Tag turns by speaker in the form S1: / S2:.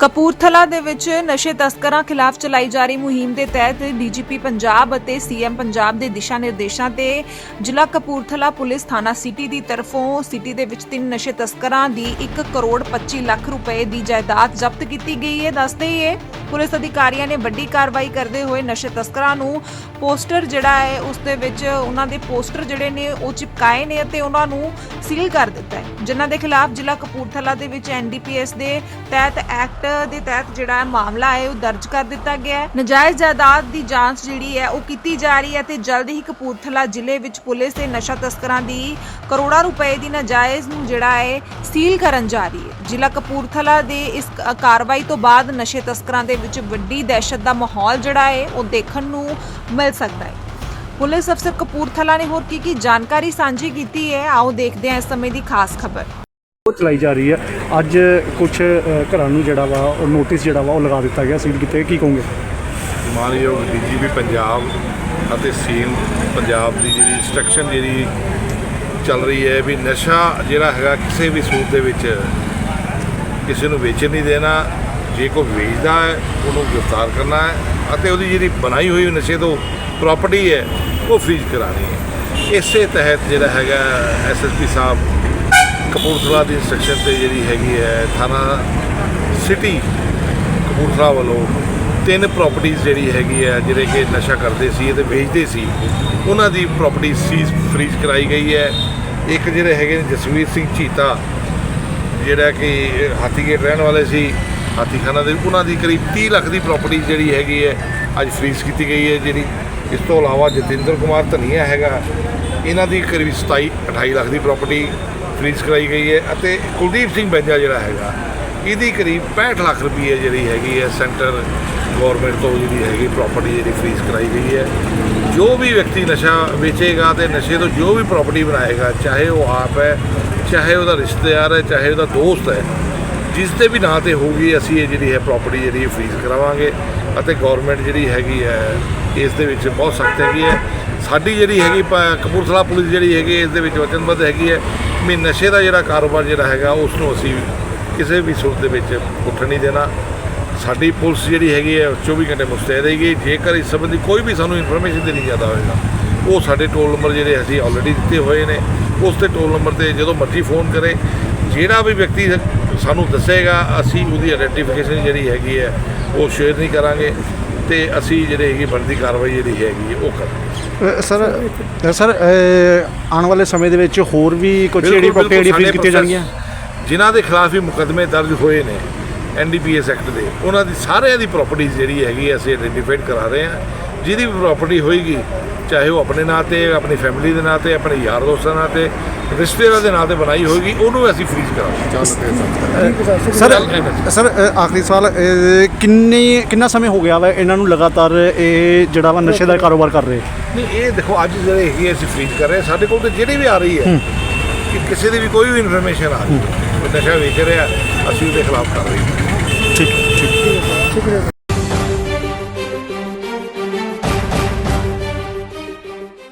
S1: ਕਪੂਰਥਲਾ ਦੇ ਵਿੱਚ ਨਸ਼ੇ ਤਸਕਰਾਂ ਖਿਲਾਫ ਚਲਾਈ ਜਾ ਰਹੀ ਮੁਹਿੰਮ ਦੇ ਤਹਿਤ ਡੀਜੀਪੀ ਪੰਜਾਬ ਅਤੇ ਸੀਐਮ ਪੰਜਾਬ ਦੇ ਦਿਸ਼ਾ ਨਿਰਦੇਸ਼ਾਂ ਤੇ ਜ਼ਿਲ੍ਹਾ ਕਪੂਰਥਲਾ ਪੁਲਿਸ ਥਾਣਾ ਸਿਟੀ ਦੀ ਤਰਫੋਂ ਸਿਟੀ ਦੇ ਵਿੱਚ ਤਿੰਨ ਨਸ਼ੇ ਤਸਕਰਾਂ ਦੀ 1 ਕਰੋੜ 25 ਲੱਖ ਰੁਪਏ ਦੀ ਜਾਇਦਾਦ ਜ਼ਬਤ ਕੀਤੀ ਗਈ ਹੈ। ਦੱਸਦੇ ਹੀ ਹੈ ਪੁਲਿਸ ਅਧਿਕਾਰੀਆਂ ਨੇ ਵੱਡੀ ਕਾਰਵਾਈ ਕਰਦੇ ਹੋਏ ਨਸ਼ੇ ਤਸਕਰਾਂ ਨੂੰ ਪੋਸਟਰ ਜਿਹੜਾ ਹੈ, ਉਸ ਦੇ ਵਿੱਚ ਉਹਨਾਂ ਦੇ ਪੋਸਟਰ ਜਿਹੜੇ ਨੇ, ਉਹ ਚਿਪਕਾਏ ਨੇ ਅਤੇ ਉਹਨਾਂ ਨੂੰ ਸੀਲ ਕਰ ਦਿੱਤਾ ਹੈ। ਜਿਨ੍ਹਾਂ ਦੇ ਖਿਲਾਫ ਜ਼ਿਲ੍ਹਾ ਕਪੂਰਥਲਾ ਦੇ ਵਿੱਚ ਐਨਡੀਪੀਐਸ ਦੇ ਤਹਿਤ ਐਕਟ ਦੇ ਤਹਿਤ ਜਿਹੜਾ ਮਾਮਲਾ ਹੈ, ਉਹ ਦਰਜ ਕਰ ਦਿੱਤਾ ਗਿਆ ਹੈ। ਨਜਾਇਜ਼ ਜਾਇਦਾਦ ਦੀ ਜਾਂਚ ਜਿਹੜੀ ਹੈ, ਉਹ ਕੀਤੀ ਜਾ ਰਹੀ ਹੈ ਤੇ ਜਲਦ ਹੀ ਕਪੂਰਥਲਾ ਜ਼ਿਲ੍ਹੇ ਵਿੱਚ ਪੁਲਿਸ ਤੇ ਨਸ਼ਾ ਤਸਕਰਾਂ ਦੀ ਕਰੋੜਾਂ ਰੁਪਏ ਦੀ ਨਾਜਾਇਜ਼ ਨੂੰ ਜਿਹੜਾ ਹੈ, ਸੀਲ ਕਰਨ ਜਾ ਰਹੀ ਹੈ। ਜ਼ਿਲ੍ਹਾ ਕਪੂਰਥਲਾ ਦੇ ਇਸ ਕਾਰਵਾਈ ਤੋਂ ਬਾਅਦ ਨਸ਼ੇ ਤਸਕਰਾਂ ਦੇ ਵਿੱਚ ਵੱਡੀ ਦਹਿਸ਼ਤ ਦਾ ਮਾਹੌਲ ਜਿਹੜਾ ਹੈ ਉਹ ਦੇਖਣ ਨੂੰ ਮਿਲ ਸਕਦਾ ਹੈ। ਪੁਲਿਸ ਅਫਸਰ ਕਪੂਰਥਲਾ ਨੇ ਹੋਰ ਕੀ ਕੀ ਜਾਣਕਾਰੀ ਸਾਂਝੀ ਕੀਤੀ ਹੈ ਆਓ ਦੇਖਦੇ ਹਾਂ ਇਸ ਸਮੇਂ ਦੀ ਖਾਸ ਖਬਰ।
S2: ਉਹ ਚਲਾਈ ਜਾ ਰਹੀ ਹੈ। ਅੱਜ ਕੁਝ ਘਰਾਂ ਨੂੰ ਜਿਹੜਾ ਵਾ ਉਹ ਨੋਟਿਸ ਜਿਹੜਾ ਵਾ ਉਹ ਲਗਾ ਦਿੱਤਾ ਗਿਆ। ਸੀਲ ਕੀਤੇ ਕੀ ਕਹੋਗੇ?
S3: ਮਾਨਯੋਗ ਡੀਜੀਪੀ ਪੰਜਾਬ ਅਤੇ ਸੀਐਮ ਪੰਜਾਬ ਦੀ ਜਿਹੜੀ ਇੰਸਟਰਕਸ਼ਨ ਜਿਹੜੀ ਚੱਲ ਰਹੀ ਹੈ ਵੀ ਨਸ਼ਾ ਜਿਹੜਾ ਹੈਗਾ ਕਿਸੇ ਵੀ ਸੂਰਤ ਦੇ ਵਿੱਚ ਕਿਸੇ ਨੂੰ ਵੇਚਣ ਨਹੀਂ ਦੇਣਾ, ਜੇ ਕੋਈ ਵੇਚਦਾ ਹੈ, ਉਹਨੂੰ ਗ੍ਰਿਫਤਾਰ ਕਰਨਾ ਹੈ ਅਤੇ ਉਹਦੀ ਜਿਹੜੀ ਬਣਾਈ ਹੋਈ ਨਸ਼ੇ ਤੋਂ ਪ੍ਰਾਪਰਟੀ ਹੈ, ਉਹ ਫ੍ਰੀਜ਼ ਕਰਾਣੀ ਹੈ। ਇਸੇ ਤਹਿਤ ਜਿਹੜਾ ਹੈਗਾ ਐਸਐਸਪੀ ਸਾਹਿਬ ਕਪੂਰਥਲਾ ਦੀ ਇੰਸਟਰਕਸ਼ਨ ਤੇ ਜਿਹੜੀ ਹੈਗੀ ਹੈ, ਥਾਣਾ ਸਿਟੀ ਕਪੂਰਥਲਾ ਵੱਲੋਂ ਤਿੰਨ ਪ੍ਰਾਪਰਟੀਆਂ ਜਿਹੜੀ ਹੈਗੀ ਹੈ, ਜਿਹੜੇ ਕਿ ਨਸ਼ਾ ਕਰਦੇ ਸੀ ਤੇ ਵੇਚਦੇ ਸੀ, ਉਹਨਾਂ ਦੀ ਪ੍ਰਾਪਰਟੀ ਸੀਜ਼ ਫ੍ਰੀਜ਼ ਕਰਾਈ ਗਈ ਹੈ। ਇੱਕ ਜਿਹੜੇ ਹੈਗੇ ਨੇ ਜਸਵੀਰ ਸਿੰਘ ਚੀਤਾ ਜਿਹੜਾ ਕਿ ਹਾਥੀਗੇਟ ਰਹਿਣ ਵਾਲੇ ਸੀ, ਹਾਥੀਖਾਨਾ ਦੇ, ਉਹਨਾਂ ਦੀ ਕਰੀਬ 30 ਲੱਖ ਦੀ ਪ੍ਰਾਪਰਟੀ ਜਿਹੜੀ ਹੈਗੀ ਹੈ, ਅੱਜ ਫ੍ਰੀਜ਼ ਕੀਤੀ ਗਈ ਹੈ ਜਿਹੜੀ। ਇਸ ਤੋਂ ਇਲਾਵਾ ਜਤਿੰਦਰ ਕੁਮਾਰ ਧਨੀਆ ਹੈਗਾ, ਇਹਨਾਂ ਦੀ ਕਰੀਬ 27 28 ਲੱਖ ਦੀ ਪ੍ਰਾਪਰਟੀ ਫ੍ਰੀਜ਼ ਕਰਾਈ ਗਈ ਹੈ ਅਤੇ ਕੁਲਦੀਪ ਸਿੰਘ ਬੰਜਾ ਜਿਹੜਾ ਹੈਗਾ ਇਹਦੀ ਕਰੀਬ 65 ਲੱਖ ਰੁਪਏ ਜਿਹੜੀ ਹੈਗੀ ਹੈ ਸੈਂਟਰ ਗਵਰਨਮੈਂਟ ਤੋਂ ਜਿਹੜੀ ਹੈਗੀ ਪ੍ਰਾਪਰਟੀ ਜਿਹੜੀ ਫ੍ਰੀਜ਼ ਕਰਾਈ ਗਈ ਹੈ। ਜੋ ਵੀ ਵਿਅਕਤੀ ਨਸ਼ਾ ਵੇਚੇਗਾ ਤੇ ਨਸ਼ੇ ਤੋਂ ਜੋ ਵੀ ਪ੍ਰਾਪਰਟੀ ਬਣਾਏਗਾ, ਚਾਹੇ ਉਹ ਆਪ ਹੈ, ਚਾਹੇ ਉਹਦਾ ਰਿਸ਼ਤੇਦਾਰ ਹੈ, ਚਾਹੇ ਉਹਦਾ ਦੋਸਤ ਹੈ, ਜਿਸ ਦੇ ਵੀ ਨਾਂ ਤੇ ਹੋਊਗੀ, ਅਸੀਂ ਇਹ ਜਿਹੜੀ ਹੈ ਪ੍ਰਾਪਰਟੀ ਜਿਹੜੀ ਹੈ ਫ੍ਰੀਜ਼ ਕਰਾਵਾਂਗੇ ਅਤੇ ਗਵਰਨਮੈਂਟ ਜਿਹੜੀ ਹੈਗੀ ਹੈ, ਇਸ ਦੇ ਵਿੱਚ ਬਹੁਤ ਸਖਤ ਹੈਗੀ ਹੈ। ਸਾਡੀ ਜਿਹੜੀ ਹੈਗੀ ਪ- ਕਪੂਰਥਲਾ ਪੁਲਿਸ ਜਿਹੜੀ ਹੈਗੀ ਇਸ ਦੇ ਵਿੱਚ ਵਚਨਬੱਧ ਹੈਗੀ ਹੈ। ਵੀ ਨਸ਼ੇ ਦਾ ਜਿਹੜਾ ਕਾਰੋਬਾਰ ਜਿਹੜਾ ਹੈਗਾ, ਉਸ ਨੂੰ ਅਸੀਂ ਕਿਸੇ ਵੀ ਸੂਰਤ ਦੇ ਵਿੱਚ ਉੱਠਣ ਨਹੀਂ ਦੇਣਾ। ਸਾਡੀ ਪੁਲਿਸ ਜਿਹੜੀ ਹੈਗੀ ਹੈ ਉਹ 24 ਘੰਟੇ ਮੁਸਤੈਦ ਰਹੇਗੀ। ਜੇਕਰ ਇਸ ਸੰਬੰਧੀ ਕੋਈ ਵੀ ਸਾਨੂੰ ਇਨਫੋਰਮੇਸ਼ਨ ਦੇਣੀ ਜ਼ਿਆਦਾ ਹੋਏਗਾ ਉਹ ਸਾਡੇ ਟੋਲ ਨੰਬਰ ਜਿਹੜੇ ਅਸੀਂ ਆਲਰੇਡੀ ਦਿੱਤੇ ਹੋਏ ਨੇ। ਉਸ ਤੇ ਟੋਲ ਨੰਬਰ ਤੇ ਜਦੋਂ ਮਰਜ਼ੀ ਫੋਨ ਕਰੇ। ਜਿਹੜਾ ਵੀ ਵਿਅਕਤੀ ਸਾਨੂੰ ਦੱਸੇਗਾ ਅਸੀਂ ਉਹਦੀ ਆਇਡੈਂਟੀਫਿਕੇਸ਼ਨ ਜਿਹੜੀ ਹੈਗੀ ਹੈ ਉਹ ਸ਼ੇਅਰ ਨਹੀਂ ਕਰਾਂਗੇ ਤੇ ਅਸੀਂ ਜਿਹੜੇ ਹੈਗੀ ਬਣਦੀ ਕਾਰਵਾਈ ਜਿਹੜੀ ਹੈਗੀ ਉਹ ਕਰਾਂਗੇ।
S2: ਸਰ ਸਰ ਆਉਣ ਵਾਲੇ ਸਮੇਂ ਦੇ ਵਿੱਚ ਹੋਰ ਵੀ ਕੁਝ ਜਿਹੜੀ ਪ੍ਰਾਪਰਟੀ ਕੀਤੀਆਂ
S3: ਸਾਡੇ
S2: ਜਾਣਗੀਆਂ?
S3: ਜਿਨ੍ਹਾਂ ਦੇ ਖਿਲਾਫ ਵੀ ਮੁਕੱਦਮੇ ਦਰਜ ਹੋਏ ਨੇ ਐਨਡੀਪੀਐਸ ਐਕਟ ਦੇ। ਉਹਨਾਂ ਦੀ ਸਾਰਿਆਂ ਦੀ ਪ੍ਰਾਪਰਟੀ ਜਿਹੜੀ ਹੈਗੀ ਅਸੀਂ ਆਇਡੈਂਟੀਫਾਈਡ ਕਰਾ ਰਹੇ ਹਾਂ। ਜਿਹਦੀ ਵੀ ਪ੍ਰਾਪਰਟੀ ਹੋਏਗੀ ਚਾਹੇ ਉਹ ਆਪਣੇ ਨਾਂ ਤੇ ਆਪਣੀ ਫੈਮਿਲੀ ਦੇ ਨਾਂ ਤੇ ਆਪਣੇ ਯਾਰ ਦੋਸਤਾਂ ਨਾਂ ਤੇ ਰਿਸ਼ਤੇਦਾਰਾਂ ਦੇ ਨਾਂ ਤੇ ਬਣਾਈ ਹੋਏਗੀ ਉਹਨੂੰ ਅਸੀਂ ਫ੍ਰੀਜ਼ ਕਰਾਂਗੇ।
S2: ਸਰ। ਸਰ ਆਖਰੀ ਸਵਾਲ ਕਿੰਨੀ ਕਿੰਨਾ ਸਮੇਂ ਹੋ ਗਿਆ ਵਾ ਇਹਨਾਂ ਨੂੰ ਲਗਾਤਾਰ ਇਹ ਜਿਹੜਾ ਵਾ ਨਸ਼ੇ ਦਾ ਕਾਰੋਬਾਰ ਕਰ ਰਹੇ?
S3: ਨਹੀਂ ਇਹ ਦੇਖੋ ਅੱਜ ਜਿਹੜੇ ਹੈਗੀ ਅਸੀਂ ਫ੍ਰੀਜ਼ ਕਰ ਰਹੇ ਸਾਡੇ ਕੋਲ ਤੇ ਜਿਹੜੀ ਵੀ ਆ ਰਹੀ ਹੈ ਕਿ ਕਿਸੇ ਦੀ ਵੀ ਕੋਈ ਵੀ ਇਨਫੋਰਮੇਸ਼ਨ ਆ ਰਹੀ ਹੈ। ਨਸ਼ਾ ਵੇਚ ਰਿਹਾ ਅਸੀਂ ਉਹਦੇ ਖਿਲਾਫ ਕਰ ਰਹੇ
S2: ਠੀਕ ਠੀਕ